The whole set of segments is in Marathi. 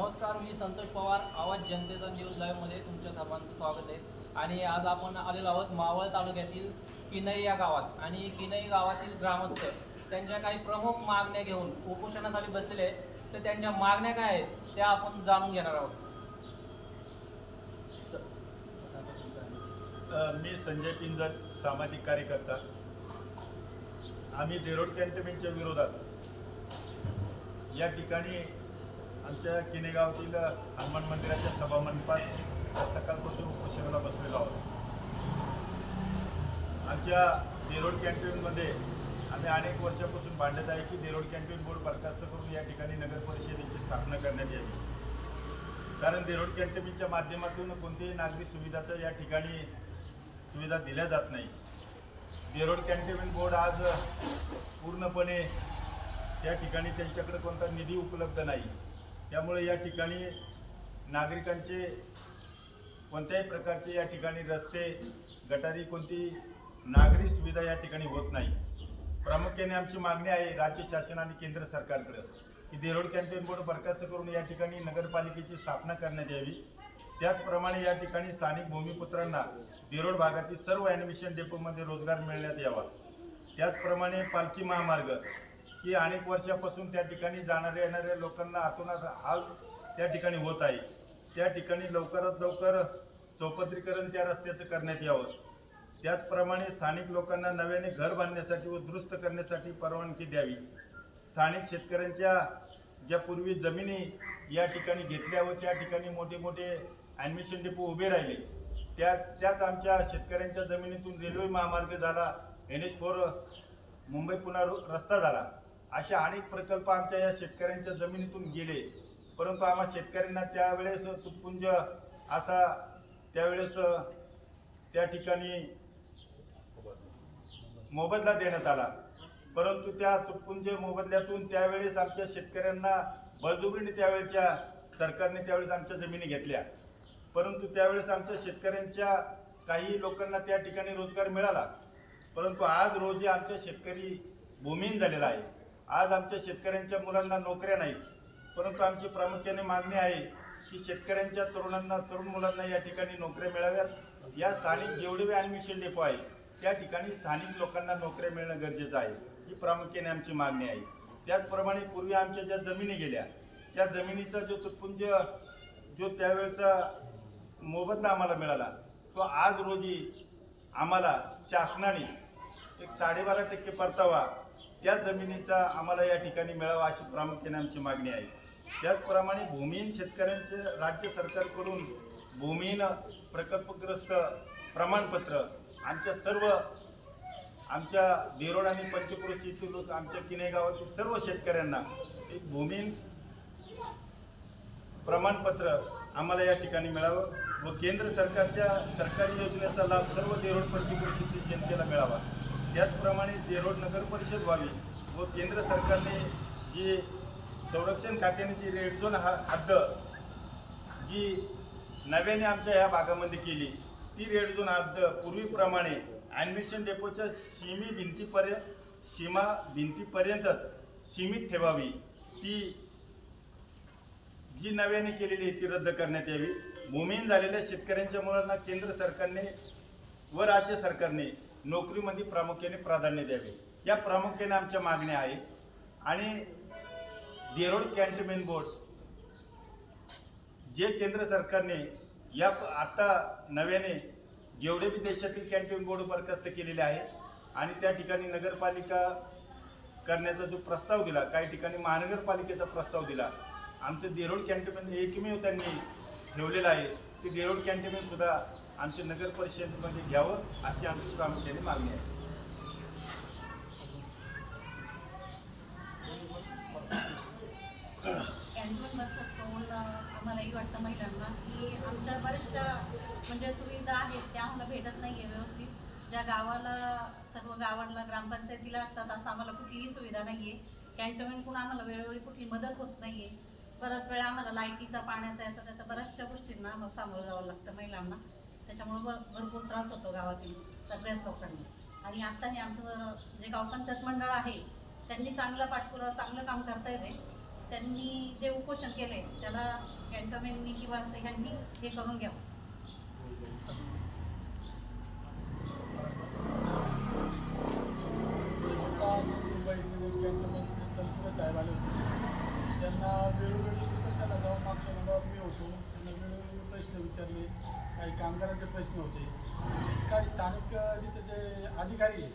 नमस्कार मी संतोष पवार आवाज जनतेचा न्यूज लाईव्हमध्ये तुमच्या सर्वांचं स्वागत आहे. आणि आज आपण आलेलो आहोत मावळ तालुक्यातील किनई या गावात. आणि किनई गावातील ग्रामस्थ त्यांच्या काही प्रमुख मागण्या घेऊन उपोषणासाठी बसलेले आहेत. तर त्यांच्या मागण्या काय आहेत त्या आपण जाणून घेणार आहोत. मी संजय पिंजर सामाजिक कार्यकर्ता. आम्ही देरोड कॅन्टमेंटच्या विरोधात या ठिकाणी आमच्या किनेगावतील हनुमान मंदिराच्या सभामंडपात आज सकाळपासून उपोषणाला बसलेलो आहोत. आमच्या देरोड कॅन्टीनमध्ये आम्ही अनेक वर्षापासून भांडत आहे की देरोड कॅन्टीन बोर्ड बरखास्त करून या ठिकाणी नगर परिषदेची स्थापना करण्यात यावी. कारण देरोड कॅन्टोन्मेंटच्या माध्यमातून कोणतीही नागरिक सुविधाचा या ठिकाणी सुविधा दिल्या जात नाही. देरोड कॅन्टोन्मेंट बोर्ड आज पूर्णपणे त्या ठिकाणी त्यांच्याकडे कोणता निधी उपलब्ध नाही. त्यामुळे या ठिकाणी नागरिकांचे कोणत्याही प्रकारचे या ठिकाणी रस्ते गटारी कोणती नागरी सुविधा या ठिकाणी होत नाही. प्रामुख्याने आमची मागणी आहे राज्य शासन आणि केंद्र सरकारकडं की देरोड कॅम्पेन बोर्ड बरखास्त करून या ठिकाणी नगरपालिकेची स्थापना करण्यात यावी. त्याचप्रमाणे या ठिकाणी स्थानिक भूमिपुत्रांना देरोड भागातील सर्व ॲनिमेशन डेपोमध्ये रोजगार मिळण्यात यावा. त्याचप्रमाणे पालखी महामार्ग की अनेक वर्षापासून त्या ठिकाणी जाणाऱ्या येणाऱ्या लोकांना आतोनात हाल त्या ठिकाणी होत आहे. त्या ठिकाणी लवकरात लवकर चौपदरीकरण त्या रस्त्याचं करण्यात यावं. त्याचप्रमाणे स्थानिक लोकांना नव्याने घर बांधण्यासाठी व दुरुस्त करण्यासाठी परवानगी द्यावी. स्थानिक शेतकऱ्यांच्या ज्या पूर्वी जमिनी या ठिकाणी घेतल्या व त्या ठिकाणी मोठे मोठे ॲडमिशन डेपो उभे राहिले. त्या त्याच आमच्या शेतकऱ्यांच्या जमिनीतून रेल्वे महामार्ग झाला एन एच फोर मुंबई पुन्हा रस्ता झाला. असे अनेक प्रकल्प आमच्या या शेतकऱ्यांच्या जमिनीतून गेले. परंतु आम्हा शेतकऱ्यांना त्यावेळेस तुटपुंज असा त्यावेळेस त्या ठिकाणी मोबदला देण्यात आला. परंतु त्या तुटपुंज मोबदल्यातून त्यावेळेस आमच्या शेतकऱ्यांना बळजुबरीने त्यावेळेच्या सरकारने त्यावेळेस आमच्या जमिनी घेतल्या. परंतु त्यावेळेस आमच्या शेतकऱ्यांच्या काही लोकांना त्या ठिकाणी रोजगार मिळाला. परंतु आज रोजी आमच्या शेतकरी भूमिहीन झालेला आहे. आज आमच्या शेतकऱ्यांच्या मुलांना नोकऱ्या नाहीत. परंतु आमची प्रामुख्याने मागणी आहे की शेतकऱ्यांच्या तरुणांना तरुण मुलांना या ठिकाणी नोकऱ्या मिळाव्यात. या स्थानिक जेवढे बी ॲडमिशन डेपो आहे त्या ठिकाणी स्थानिक लोकांना नोकऱ्या मिळणं गरजेचं आहे ही प्रामुख्याने आमची मागणी आहे. त्याचप्रमाणे पूर्वी आमच्या ज्या जमिनी गेल्या त्या जमिनीचा जो तुटपुंज जो त्यावेळेचा मोबदला आम्हाला मिळाला तो आज रोजी आम्हाला शासनाने एक साडेबारा टक्के परतावा त्या जमिनीचा आम्हाला या ठिकाणी मिळावा अशी प्रामुख्याने आमची मागणी आहे. त्याचप्रमाणे भूमिहीन शेतकऱ्यांचे राज्य सरकारकडून भूमिहीन प्रकल्पग्रस्त प्रमाणपत्र आमच्या सर्व आमच्या देरोड आणि पंचक्रोश येथील आमच्या किने गावातील सर्व शेतकऱ्यांना एक भूमिहीन प्रमाणपत्र आम्हाला या ठिकाणी मिळावं व केंद्र सरकारच्या सरकारी योजनेचा लाभ सर्व देरोड पंचक्रोशीतील जनतेला मिळावा. त्याचप्रमाणे देरोड नगर परिषद व्हावी व केंद्र सरकारने जी संरक्षण खात्याने जी रेड झोन हा हद्द जी नव्याने आमच्या ह्या भागामध्ये केली ती रेड झोन हद्द पूर्वीप्रमाणे ॲडमिशन डेपोच्या सीमी भिंतीपर्यंत सीमा भिंतीपर्यंतच सीमित ठेवावी. ती जी नव्याने केलेली आहे ती रद्द करण्यात यावी. भूमिहीन झालेल्या शेतकऱ्यांच्या मुलांना केंद्र सरकारने व राज्य सरकारने नोकरीमध्ये प्रामुख्याने प्राधान्य द्यावे. या प्रामुख्याने आमच्या मागण्या आहे आणि देरोड कॅन्टोन्मेंट बोर्ड जे केंद्र सरकारने या आत्ता नव्याने जेवढे बी देशातील कॅन्टोन बोर्ड बरखास्त केलेले आहेत आणि त्या ठिकाणी नगरपालिका करण्याचा जो प्रस्ताव दिला काही ठिकाणी महानगरपालिकेचा प्रस्ताव दिला आमचं देरोड कॅन्टोन्मेंट एकमेव त्यांनी ठेवलेलं आहे. की देरोड कॅन्टोन्मेंट आमच्या नगर परिषदेमध्ये घ्यावं अशी आमची प्रामुख्याने मागणी आहे. कॅन्टीन आम्हालाही वाटतं महिलांना की आमच्या बऱ्याचशा म्हणजे सुविधा आहेत त्या आम्हाला भेटत नाही आहे व्यवस्थित. ज्या गावाला सर्व गावांना ग्रामपंचायतीला असतात असं आम्हाला कुठलीही सुविधा नाही आहे कॅन्टोन्मेंटकडून आम्हाला वेळोवेळी कुठली मदत होत नाही आहे वेळा आम्हाला लाईटीचा पाण्याचा याचा त्याचा बऱ्याचशा गोष्टींना आम्हाला सामोरं जावं लागतं महिलांना. त्याच्यामुळं भरपूर त्रास होतो गावातील सगळ्याच लोकांना. आणि आता हे आमचं जे गावपंचायत मंडळ आहे त्यांनी चांगला पाठपुरावा चांगलं काम करता येते त्यांनी जे उपोषण केले त्याला कॅन्टोमेंटनी किंवा असं ह्यांनी हे करून घ्यावं साहेब आले होते. त्यांना वेळोवेळी जाऊन मागच्या मंडळात मी होतो. त्यांना वेळोवेळी प्रश्न विचारले. काही कामगारांचे प्रश्न होते. काही स्थानिक जिथे तिथे जे अधिकारी आहे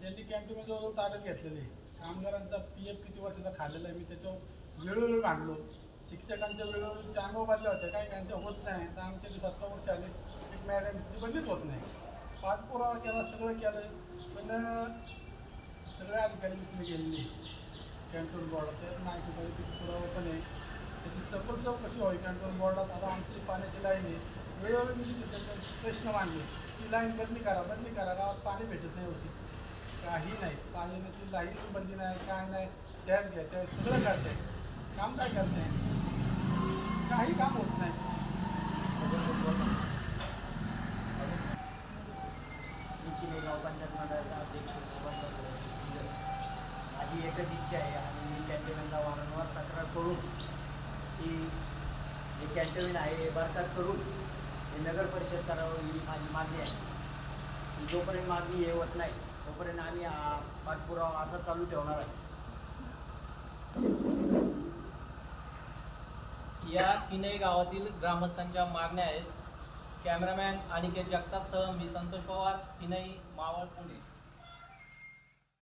त्यांनी जवळजवळ ताब्यात घेतलेले. आहे. कामगारांचा पी एफ किती वर्षाचा खाल्लेला आहे मी त्याच्यावर वेळोवेळी मांडलो शिक्षकांच्या वेळोवेळी टांगो बदल्या होत्या. काही त्यांच्या होत नाही. आता आमच्या जे सतरा वर्ष आले एक मॅडम ती बदलीच होत नाही. पाठपुरावा केला सगळं केलं. पण सगळ्या अधिकारी तिथे गेलेले. कॅन्टोन बोर्डात तर नाही तिथे पुरावा पण आहे. त्याची सपोर्ट चौकशी व्हावी? कॅन्टोन बोर्डात आता आमची पाण्याची लाईन आहे. वेळोवेळी मी तिथे प्रश्न मांडले. ती लाईन बदली करा बदली करा. गावात पाणी भेटत नाही होती. काही नाही. पाण्याची लाईन बदली नाही काय नाही. त्यात घ्या त्या सगळं करते काम काय करते काही काम होत नाही मी किने गाव पंचायत मंडळाचा अध्यक्ष सुभाष बाबू. माझी एकच इच्छा आहे आणि मी कॅन्टोमेंटला वारंवार तक्रार करून की जे कॅन्टोमेंट आहे हे बरखास्त करून हे नगर परिषद करावं ही माझी मागणी आहे. जोपर्यंत मागणी हे होत नाही तोपर्यंत आम्ही पाठपुरावा असा चालू ठेवणार आहे. या तीनही गावातील ग्रामस्थांच्या मागण्या आहेत. कॅमेरामॅन अनिकेत जगतापसह मी संतोष पवार तीनही मावळ पुणे.